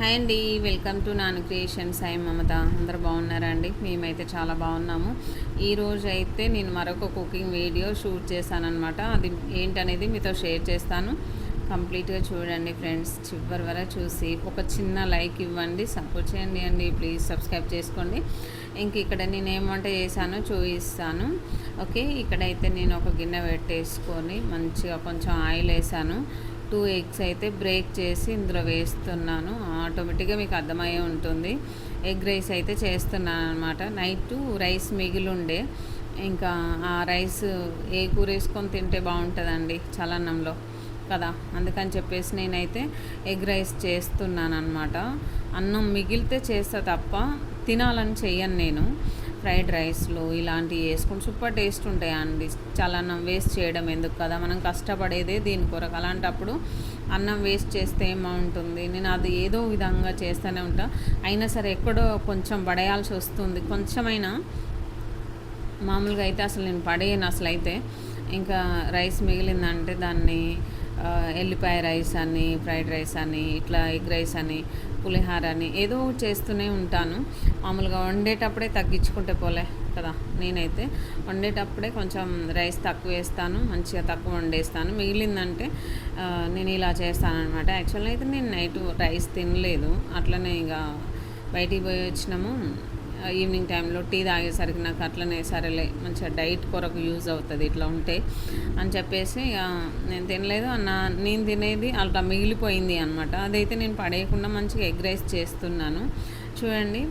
Hi అండి welcome to నాను creation Sai Mamata అందరు బాగున్నారా అండి? మేమైతే చాలా బాగున్నాము. ఈరోజు అయితే నేను మరొక కుకింగ్ వీడియో షూట్ చేశానమాట అది ఏంటనేది మీతో షేర్ చేస్తాను. కంప్లీట్గా చూడండి ఫ్రెండ్స్ చివరి వరకు చూసి ఒక చిన్న లైక్ ఇవ్వండి సపోర్ట్ చేయండి అండి ప్లీజ్ సబ్స్క్రైబ్ చేసుకోండి. ఇంక ఇక్కడ నేను ఏం వంట చేశానో చూపిస్తాను. ఓకే ఇక్కడైతే నేను ఒక గిన్నె పెట్టేసుకొని మంచిగా కొంచెం ఆయిల్ వేసాను. టూ ఎగ్స్ అయితే బ్రేక్ చేసి ఇందులో వేస్తున్నాను. ఆటోమేటిక్గా మీకు అర్థమయ్యే ఉంటుంది. ఎగ్ రైస్ అయితే చేస్తున్నాను అనమాట నైట్ రైస్ మిగిలిండే. ఇంకా ఆ రైస్ ఏ కూర వేసుకొని తింటే బాగుంటుందండి చలన్నంలో కదా? అందుకని చెప్పేసి నేనైతే ఎగ్ రైస్ చేస్తున్నాను అనమాట అన్నం మిగిలితే చేస్తా తప్ప తినాలని చెయ్యను నేను. ఫ్రైడ్ రైస్లు ఇలాంటివి వేసుకుని సూపర్ టేస్ట్ ఉంటాయి అండి. చాలా అన్నం వేస్ట్ చేయడం ఎందుకు కదా? మనం కష్టపడేదే దీని కొరకు. అలాంటప్పుడు అన్నం వేస్ట్ చేస్తే ఏమవుతుంది? నేను అది ఏదో విధంగా చేస్తూనే ఉంటా. అయినా సరే ఎక్కడో కొంచెం పడేయాల్సి వస్తుంది. కొంచెమైనా మామూలుగా అయితే అసలు నేను పడేయను అసలు అయితే ఇంకా రైస్ మిగిలిందంటే దాన్ని ఎల్లిపాయ రైస్ అని ఫ్రైడ్ రైస్ అని ఇట్లా ఎగ్ రైస్ అని పులిహారని ఏదో చేస్తూనే ఉంటాను. మామూలుగా వండేటప్పుడే తగ్గించుకుంటే పోలే కదా నేనైతే. వండేటప్పుడే కొంచెం రైస్ తక్కువ వేస్తాను మంచిగా తక్కువ వండేస్తాను. మిగిలిందంటే నేను ఇలా చేస్తానమాట యాక్చువల్గా అయితే నేను నైట్ రైస్ తినలేదు. అట్లనే ఇక బయటికి పోయి వచ్చినాము. ఈవినింగ్ టైంలో టీ తాగేసరికి నాకు అట్లనే సరేలే మంచిగా డైట్ కొరకు యూజ్ అవుతుంది ఇట్లా ఉంటే అని చెప్పేసి నేను తినలేదు అన్న నేను తినేది అట్లా మిగిలిపోయింది అనమాట అదైతే నేను పడేయకుండా మంచిగా ఎగ్ రైస్ చేస్తున్నాను. చూడండి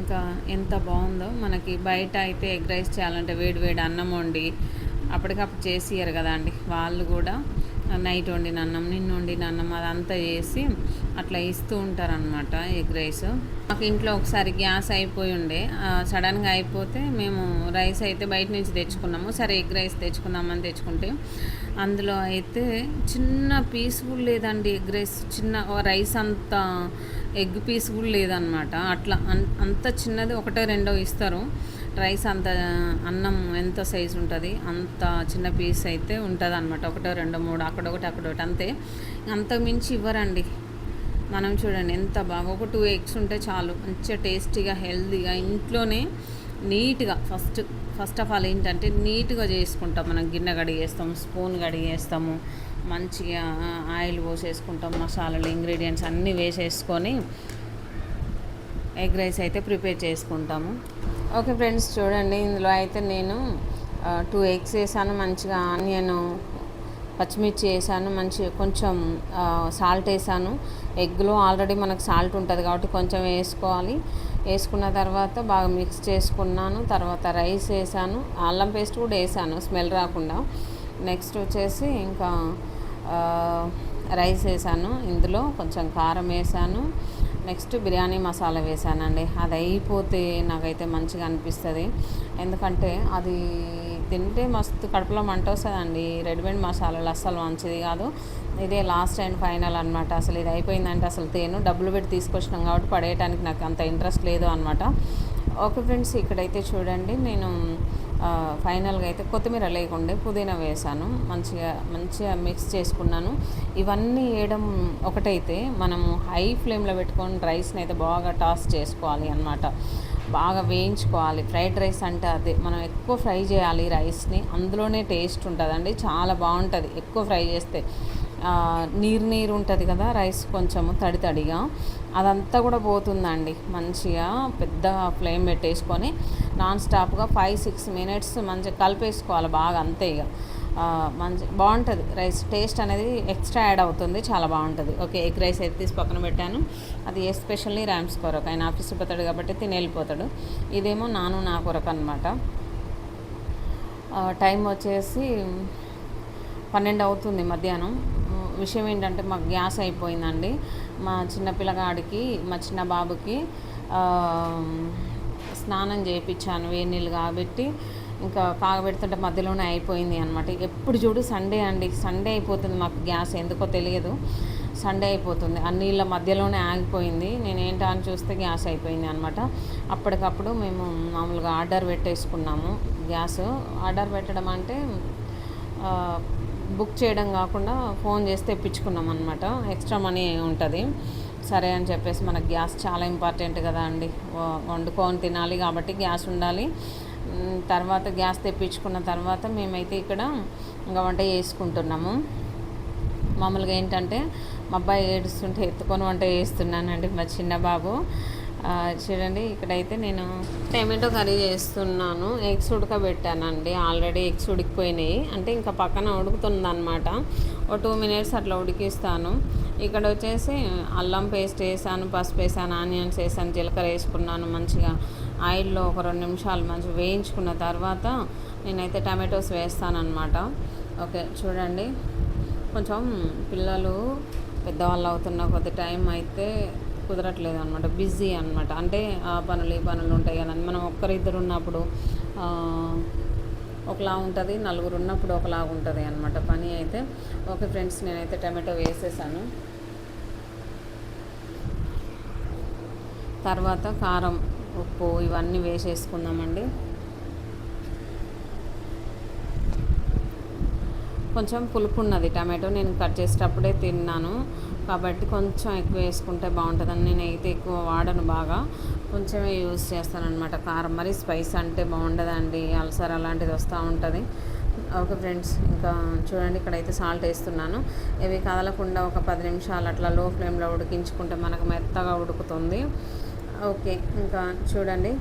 ఇంకా ఎంత బాగుందో. మనకి బయట అయితే ఎగ్ రైస్ చేయాలంటే వేడి వేడి అన్నం వండి అప్పటికప్పుడు చేసి కదా అండి. వాళ్ళు కూడా నైట్ వండిన అన్నం నిన్న వండిన అన్నం అదంతా చేసి అట్లా ఇస్తూ ఉంటారనమాట ఎగ్ రైస్. మాకు ఇంట్లో ఒకసారి గ్యాస్ అయిపోయి ఉండే. సడన్గా అయిపోతే మేము రైస్ అయితే బయట నుంచి తెచ్చుకున్నాము. సరే ఎగ్ రైస్ తెచ్చుకుందామని తెచ్చుకుంటే అందులో అయితే చిన్న పీస్ కూడా లేదండి ఎగ్ రైస్. చిన్న రైస్ అంత ఎగ్ పీస్ కూడా లేదనమాట అట్లా అంత చిన్నది ఒకటో రెండో ఇస్తారు. రైస్ అంత అన్నం ఎంత సైజు ఉంటుంది అంత చిన్న పీస్ అయితే ఉంటుంది అనమాట ఒకటో రెండో మూడు అక్కడ ఒకటి అక్కడ ఒకటి అంతే. అంతకు మించి ఇవ్వరండి. మనం చూడండి ఎంత బాగా ఒక టూ ఎగ్స్ ఉంటే చాలు. మంచిగా టేస్టీగా హెల్తీగా ఇంట్లోనే నీట్గా ఫస్ట్ ఫస్ట్ ఆఫ్ ఆల్ ఏంటంటే నీట్గా చేసుకుంటాం. మనం గిన్నె కడిగేస్తాము స్పూన్ కడిగేస్తాము మంచిగా ఆయిల్ పోసేసుకుంటాం మసాలాలు ఇంగ్రీడియంట్స్ అన్నీ వేసేసుకొని ఎగ్ రైస్ అయితే ప్రిపేర్ చేసుకుంటాము. ఓకే ఫ్రెండ్స్ చూడండి. ఇందులో అయితే నేను టూ ఎగ్స్ వేసాను. మంచిగా ఆనియన్ పచ్చిమిర్చి వేసాను. మంచి కొంచెం సాల్ట్ వేసాను. ఎగ్లో ఆల్రెడీ మనకు సాల్ట్ ఉంటుంది కాబట్టి కొంచెం వేసుకోవాలి. వేసుకున్న తర్వాత బాగా మిక్స్ చేసుకున్నాను. తర్వాత రైస్ వేసాను. అల్లం పేస్ట్ కూడా వేసాను. స్మెల్ రాకుండా. నెక్స్ట్ వచ్చేసి ఇంకా రైస్ వేసాను. ఇందులో కొంచెం కారం వేసాను. నెక్స్ట్ బిర్యానీ మసాలా వేసానండి అది అయిపోతే నాకైతే మంచిగా అనిపిస్తుంది. ఎందుకంటే అది తింటే మస్తు కడుపులో మంట వస్తుందండి. రెడీమేడ్ మసాలాలు అస్సలు మంచిది కాదు. ఇదే లాస్ట్ అండ్ ఫైనల్ అనమాట అసలు ఇది అయిపోయిందంటే అసలు తేను. డబ్బులు పెట్టి తీసుకొచ్చినాం కాబట్టి పడేయటానికి నాకు అంత ఇంట్రెస్ట్ లేదు అనమాట ఓకే ఫ్రెండ్స్ ఇక్కడైతే చూడండి. నేను ఫైనల్గా అయితే కొత్తిమీర లేకుండే పుదీనా వేసాను. మంచిగా మంచిగా మిక్స్ చేసుకున్నాను. ఇవన్నీ వేయడం ఒకటైతే మనము హై ఫ్లేమ్లో పెట్టుకొని రైస్ని అయితే బాగా టాస్ చేసుకోవాలి అనమాట బాగా వేయించుకోవాలి. ఫ్రైడ్ రైస్ అంటే అదే. మనం ఎక్కువ ఫ్రై చేయాలి రైస్ని అందులోనే టేస్ట్ ఉంటుందండి. చాలా బాగుంటుంది. ఎక్కువ ఫ్రై చేస్తే నీరు నీరు ఉంటుంది కదా రైస్ కొంచెము తడి తడిగా. అదంతా కూడా పోతుందండి. మంచిగా పెద్ద ఫ్లేమ్ పెట్టేసుకొని నాన్ స్టాప్గా ఫైవ్ సిక్స్ మినిట్స్ మంచిగా కలిపేసుకోవాలి బాగా అంతే ఇక. మంచి బాగుంటుంది. రైస్ టేస్ట్ అనేది ఎక్స్ట్రా యాడ్ అవుతుంది. చాలా బాగుంటుంది. ఓకే ఎగ్ రైస్ అయితే తీసి పక్కన పెట్టాను. అది ఎస్పెషల్లీ ర్యామ్స్ కొరకు. ఆయన ఆఫీస్ పోతాడు కాబట్టి తిని వెళ్ళిపోతాడు. ఇదేమో నాను నా కొరకు అనమాట టైం వచ్చేసి పన్నెండు అవుతుంది మధ్యాహ్నం. విషయం ఏంటంటే మాకు గ్యాస్ అయిపోయిందండి. మా చిన్న పిల్లగాడికి మా చిన్న బాబుకి స్నానం చేయించాను వేడి నీళ్ళు కాబట్టి ఇంకా కాగబెడుతుంటే మధ్యలోనే అయిపోయింది అనమాట ఎప్పుడు చూడు సండే అండి సండే అయిపోతుంది మాకు గ్యాస్ ఎందుకో తెలియదు. సండే అయిపోతుంది. ఆ నీళ్ళ మధ్యలోనే ఆగిపోయింది. నేను ఏంటో అని చూస్తే గ్యాస్ అయిపోయింది అనమాట అప్పటికప్పుడు మేము మామూలుగా ఆర్డర్ పెట్టేసుకున్నాము గ్యాస్. ఆర్డర్ పెట్టడం అంటే బుక్ చేయడం కాకుండా ఫోన్ చేసి తెప్పించుకున్నాం అనమాట ఎక్స్ట్రా మనీ ఉంటుంది. సరే అని చెప్పేసి మనకు గ్యాస్ చాలా ఇంపార్టెంట్ కదా అండి. వండుకొని తినాలి కాబట్టి గ్యాస్ ఉండాలి. తర్వాత గ్యాస్ తెప్పించుకున్న తర్వాత మేమైతే ఇక్కడ ఇంకా వంట చేసుకుంటున్నాము. మామూలుగా ఏంటంటే మా అబ్బాయి ఏడుస్తుంటే ఎత్తుకొని వంట చేస్తున్నానండి మా చిన్న బాబు చూడండి ఇక్కడైతే నేను టమాటో కర్రీ చేస్తున్నాను. ఎగ్స్ ఉడకబెట్టానండి. ఆల్రెడీ ఎగ్స్ ఉడికిపోయినాయి. అంటే ఇంకా పక్కన ఉడుకుతుంది అనమాట ఒక టూ మినిట్స్ అట్లా ఉడికిస్తాను. ఇక్కడ వచ్చేసి అల్లం పేస్ట్ వేసాను పసుపు వేసాను ఆనియన్స్ వేసాను జీలకర్ర వేసుకున్నాను మంచిగా. ఆయిల్లో ఒక రెండు నిమిషాలు మంచిగా వేయించుకున్న తర్వాత నేనైతే టమాటోస్ వేస్తానమాట ఓకే చూడండి. కొంచెం పిల్లలు పెద్దవాళ్ళు అవుతున్న కొద్ది టైం అయితే కుదరట్లేదు అనమాట బిజీ అనమాట అంటే ఆ పనులు ఈ పనులు ఉంటాయి అని. మనం ఒక్కరిద్దరు ఉన్నప్పుడు ఒకలా ఉంటుంది. నలుగురు ఉన్నప్పుడు ఒకలా ఉంటుంది అనమాట పని అయితే ఓకే ఫ్రెండ్స్ నేనైతే టమాటో వేసేసాను. తర్వాత కారం ఉప్పు ఇవన్నీ వేసేసుకుందామండి. కొంచెం పులుపు ఉన్నది టమాటో నేను కట్ చేసేటప్పుడే తిన్నాను. కాబట్టి కొంచెం ఎక్కువ వేసుకుంటే బాగుంటుందని నేను అయితే ఎక్కువ వాడను బాగా. కొంచెమే యూజ్ చేస్తానమాట కారం మరి స్పైస్ అంటే బాగుండదండి. అల్సర్ అలాంటిది వస్తూ ఉంటుంది. ఓకే ఫ్రెండ్స్ ఇంకా చూడండి ఇక్కడైతే సాల్ట్ వేస్తున్నాను. ఇవి కదలకుండా ఒక పది నిమిషాలు అట్లా లో ఫ్లేమ్లో ఉడికించుకుంటే మనకు మెత్తగా ఉడుకుతుంది. ఓకే ఇంకా చూడండి.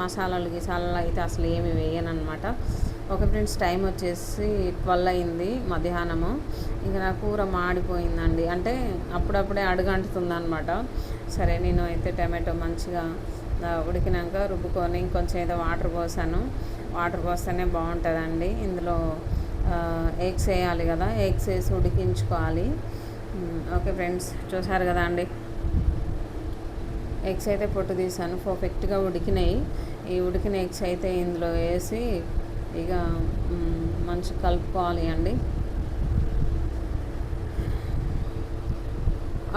మసాలాలు గిసాలాలు అయితే అసలు ఏమి వేయనమాట ఓకే ఫ్రెండ్స్ టైం వచ్చేసి ట్వెల్వ్ అయింది మధ్యాహ్నము. ఇంకా నా కూర మాడిపోయిందండి. అంటే అప్పుడప్పుడే అడుగంటుతుంది సరే నేను అయితే టమాటో మంచిగా ఉడికినాక రుబ్బుకొని ఇంకొంచెం ఏదో వాటర్ పోసాను. వాటర్ పోస్తేనే బాగుంటుందండి. ఇందులో ఎగ్స్ వేయాలి కదా ఎగ్స్ వేసి ఉడికించుకోవాలి. ఓకే ఫ్రెండ్స్ చూసారు కదా అండి. ఎగ్స్ అయితే పొట్టు తీసాను. పర్ఫెక్ట్గా ఉడికినాయి. ఈ ఉడికిన ఎగ్స్ అయితే ఇందులో వేసి ఇక మంచి కలుపుకోవాలి అండి.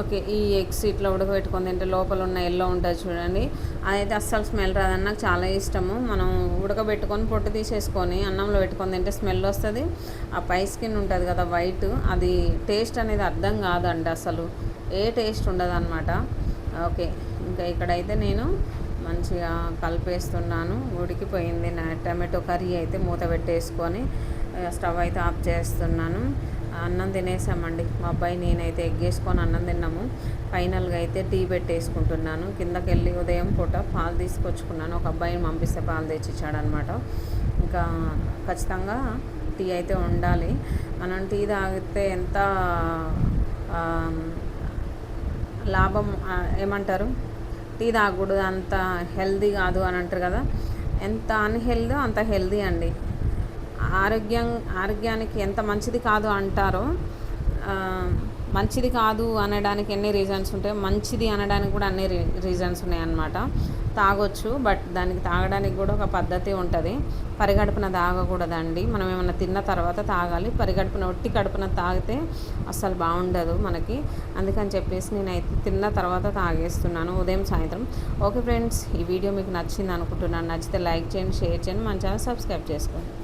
ఓకే ఈ ఎగ్స్ ఇట్లా ఉడకబెట్టుకొని తింటే లోపల ఉన్న ఎల్లో ఉంటుంది చూడండి. అదైతే అస్సలు స్మెల్ రాదని నాకు చాలా ఇష్టము. మనం ఉడకబెట్టుకొని పొట్టు తీసేసుకొని అన్నంలో పెట్టుకొని తింటే స్మెల్ వస్తుంది. ఆ పై స్కిన్ ఉంటుంది కదా వైట్. అది టేస్ట్ అనేది అర్థం కాదండి అసలు. ఏ టేస్ట్ ఉండదు అనమాట ఓకే ఇంకా ఇక్కడైతే నేను మంచిగా కలిపేస్తున్నాను. ఉడికిపోయింది నా టమాటో కర్రీ అయితే మూత పెట్టేసుకొని స్టవ్ అయితే ఆఫ్ చేస్తున్నాను. అన్నం తినేసామండి. మా అబ్బాయి నేనైతే ఎగ్గేసుకొని అన్నం తిన్నాము. ఫైనల్గా అయితే టీ పెట్టేసుకుంటున్నాను. కిందకి వెళ్ళి ఉదయం పూట పాలు తీసుకొచ్చుకున్నాను. ఒక అబ్బాయిని పంపిస్తే పాలు తెచ్చిచ్చాడనమాట. ఇంకా ఖచ్చితంగా టీ అయితే ఉండాలి మనం టీ తాగితే ఎంత లాభం ఏమంటారు? టీ తాగకూడదు అంత హెల్దీ కాదు అని అంటారు కదా. ఎంత అన్హెల్దీ అంత హెల్దీ అండి. ఆరోగ్యం ఆరోగ్యానికి ఎంత మంచిది కాదు అంటారో మంచిది కాదు అనడానికి ఎన్ని రీజన్స్ ఉంటాయి మంచిది అనడానికి కూడా అన్ని రీజన్స్ ఉన్నాయన్నమాట. తాగొచ్చు బట్ దానికి తాగడానికి కూడా ఒక పద్ధతి ఉంటుంది. పరిగడుపున తాగకూడదండి. మనం ఏమైనా తిన్న తర్వాత తాగాలి. పరిగడుపున ఒట్టి కడుపున తాగితే అస్సలు బాగుండదు మనకి. అందుకని చెప్పేసి నేనైతే తిన్న తర్వాత తాగేస్తున్నాను ఉదయం సాయంత్రం. ఓకే ఫ్రెండ్స్ ఈ వీడియో మీకు నచ్చింది అనుకుంటున్నాను. నచ్చితే లైక్ చేయండి షేర్ చేయండి. మన ఛానల్ సబ్స్క్రైబ్ చేసుకోండి.